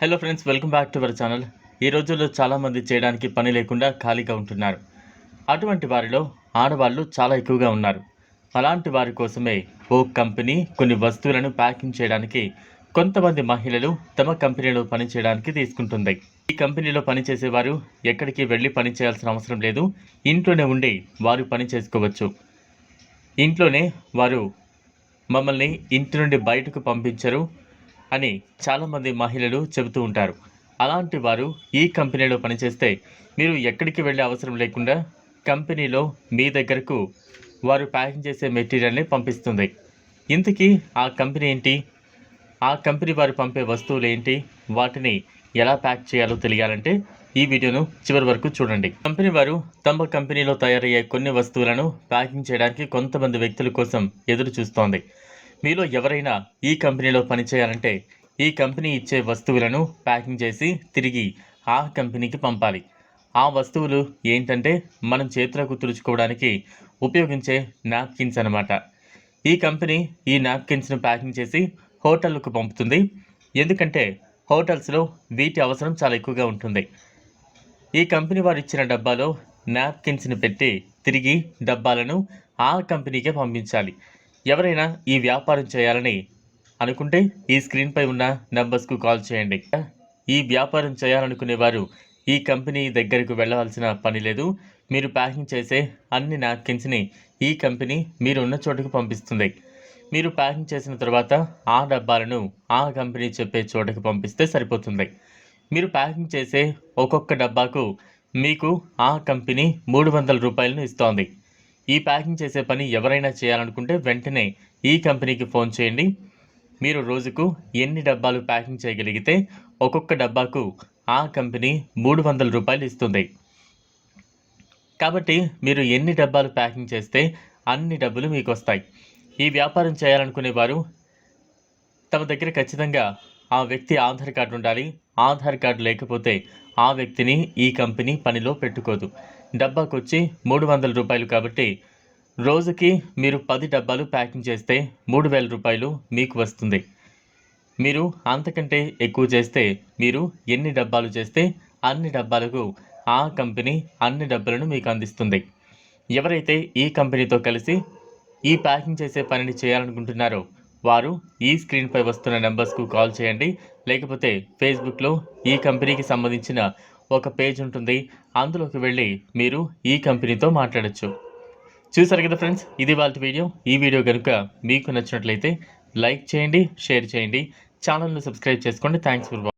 Hello friends welcome back to our channel ఈ రోజుల్లో చాలామంది చేయడానికి పని లేకుండా ఖాళీగా ఉంటున్నారు. అటువంటి వారిలో ఆడవాళ్ళు చాలా ఎక్కువగా ఉన్నారు. అలాంటి వారి కోసమే ఓ కంపెనీ కొన్ని వస్తువులను ప్యాకింగ్ చేయడానికి కొంతమంది మహిళలు తమ కంపెనీలో పని చేయడానికి తీసుకుంటుంది. ఈ కంపెనీలో పనిచేసేవారు ఎక్కడికి వెళ్ళి పని చేయాల్సిన అవసరం లేదు. ఇంట్లోనే ఉండి వారు పని చేసుకోవచ్చు. ఇంట్లోనే వారు మమ్మల్ని ఇంటి నుండి బయటకు పంపించరు. అని చాలామంది మహిళలు చెబుతూ ఉంటారు. అలాంటి వారు ఈ కంపెనీలో పనిచేస్తే మీరు ఎక్కడికి వెళ్ళే అవసరం లేకుండా కంపెనీలో మీ దగ్గరకు వారు ప్యాకింగ్ చేసే మెటీరియల్ని పంపిస్తుంది. ఇంతకీ ఆ కంపెనీ ఏంటి? ఆ కంపెనీ వారు పంపే వస్తువులు ఏంటి? వాటిని ఎలా ప్యాక్ చేయాలో తెలియాలంటే ఈ వీడియోను చివరి వరకు చూడండి. కంపెనీ వారు తమ కంపెనీలో తయారయ్యే కొన్ని వస్తువులను ప్యాకింగ్ చేయడానికి కొంతమంది వ్యక్తుల కోసం ఎదురు చూస్తోంది మీలో ఎవరైనా ఈ కంపెనీలో పనిచేయాలంటే ఈ కంపెనీ ఇచ్చే వస్తువులను ప్యాకింగ్ చేసి తిరిగి ఆ కంపెనీకి పంపాలి. ఆ వస్తువులు ఏంటంటే మనం చేతులకు తుడుచుకోవడానికి ఉపయోగించే నాప్కిన్స్ అన్నమాట. ఈ కంపెనీ ఈ నాప్కిన్స్ను ప్యాకింగ్ చేసి హోటళ్ళకు పంపుతుంది. ఎందుకంటే హోటల్స్లో వీటి అవసరం చాలా ఎక్కువగా ఉంటుంది. ఈ కంపెనీ వారు ఇచ్చిన డబ్బాలో నాప్కిన్స్ని పెట్టి తిరిగి డబ్బాలను ఆ కంపెనీకే పంపించాలి. ఎవరైనా ఈ వ్యాపారం చేయాలని అనుకుంటే ఈ స్క్రీన్పై ఉన్న నంబర్స్కు కాల్ చేయండి. ఈ వ్యాపారం చేయాలనుకునేవారు ఈ కంపెనీ దగ్గరకు వెళ్ళవలసిన పని లేదు. మీరు ప్యాకింగ్ చేసే అన్ని నాప్కిన్స్ని ఈ కంపెనీ మీరు ఉన్న చోటుకు పంపిస్తుంది. మీరు ప్యాకింగ్ చేసిన తర్వాత ఆ డబ్బాలను ఆ కంపెనీ చెప్పే చోటకు పంపిస్తే సరిపోతుంది. మీరు ప్యాకింగ్ చేసే ఒక్కొక్క డబ్బాకు మీకు ఆ కంపెనీ మూడు వందల రూపాయలను ఇస్తోంది. ఈ ప్యాకింగ్ చేసే పని ఎవరైనా చేయాలనుకుంటే వెంటనే ఈ కంపెనీకి ఫోన్ చేయండి. మీరు రోజుకు ఎన్ని డబ్బాలు ప్యాకింగ్ చేయగలిగితే ఒక్కొక్క డబ్బాకు ఆ కంపెనీ మూడు వందల రూపాయలు ఇస్తుంది. కాబట్టి మీరు ఎన్ని డబ్బాలు ప్యాకింగ్ చేస్తే అన్ని డబ్బులు మీకు వస్తాయి ఈ వ్యాపారం చేయాలనుకునే వారు తమ దగ్గర ఖచ్చితంగా ఆ వ్యక్తి ఆధార్ కార్డు ఉండాలి. ఆధార్ కార్డు లేకపోతే ఆ వ్యక్తిని ఈ కంపెనీ పనిలో పెట్టుకోదు. డబ్బాకు వచ్చి మూడు వందల రూపాయలు కాబట్టి రోజుకి మీరు పది డబ్బాలు ప్యాకింగ్ చేస్తే మూడు వేల రూపాయలు మీకు వస్తుంది. మీరు అంతకంటే ఎక్కువ చేస్తే మీరు ఎన్ని డబ్బాలు చేస్తే అన్ని డబ్బాలకు ఆ కంపెనీ అన్ని డబ్బాలను మీకు అందిస్తుంది. ఎవరైతే ఈ కంపెనీతో కలిసి ఈ ప్యాకింగ్ చేసే పనిని చేయాలనుకుంటున్నారో వారు ఈ స్క్రీన్పై వస్తున్న నెంబర్స్కు కాల్ చేయండి. లేకపోతే ఫేస్బుక్లో ఈ కంపెనీకి సంబంధించిన ఒక పేజ్ ఉంటుంది. అందులోకి వెళ్ళి మీరు ఈ కంపెనీతో మాట్లాడచ్చు. చూసారు కదా ఫ్రెండ్స్? ఇది వాళ్ళ వీడియో. ఈ వీడియో కనుక మీకు నచ్చినట్లయితే లైక్ చేయండి షేర్ చేయండి. ఛానల్ను సబ్స్క్రైబ్ చేసుకోండి. Thanks for